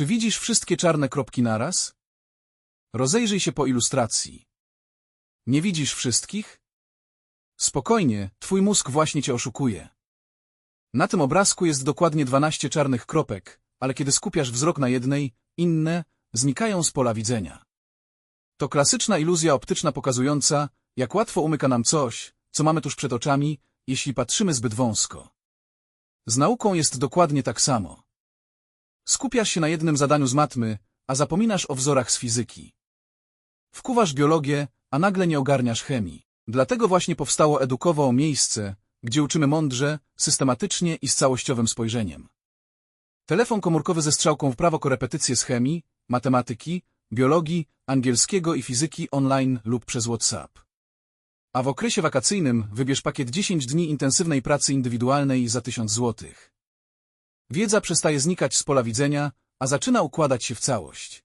Czy widzisz wszystkie czarne kropki naraz? Rozejrzyj się po ilustracji. Nie widzisz wszystkich? Spokojnie, twój mózg właśnie cię oszukuje. Na tym obrazku jest dokładnie 12 czarnych kropek, ale kiedy skupiasz wzrok na jednej, inne znikają z pola widzenia. To klasyczna iluzja optyczna pokazująca, jak łatwo umyka nam coś, co mamy tuż przed oczami, jeśli patrzymy zbyt wąsko. Z nauką jest dokładnie tak samo. Skupiasz się na jednym zadaniu z matmy, a zapominasz o wzorach z fizyki. Wkuwasz biologię, a nagle nie ogarniasz chemii. Dlatego właśnie powstało edukowo miejsce, gdzie uczymy mądrze, systematycznie i z całościowym spojrzeniem. Telefon komórkowy ze strzałką w prawo korepetycje z chemii, matematyki, biologii, angielskiego i fizyki online lub przez WhatsApp. A w okresie wakacyjnym wybierz pakiet 10 dni intensywnej pracy indywidualnej za 1000 zł. Wiedza przestaje znikać z pola widzenia, a zaczyna układać się w całość.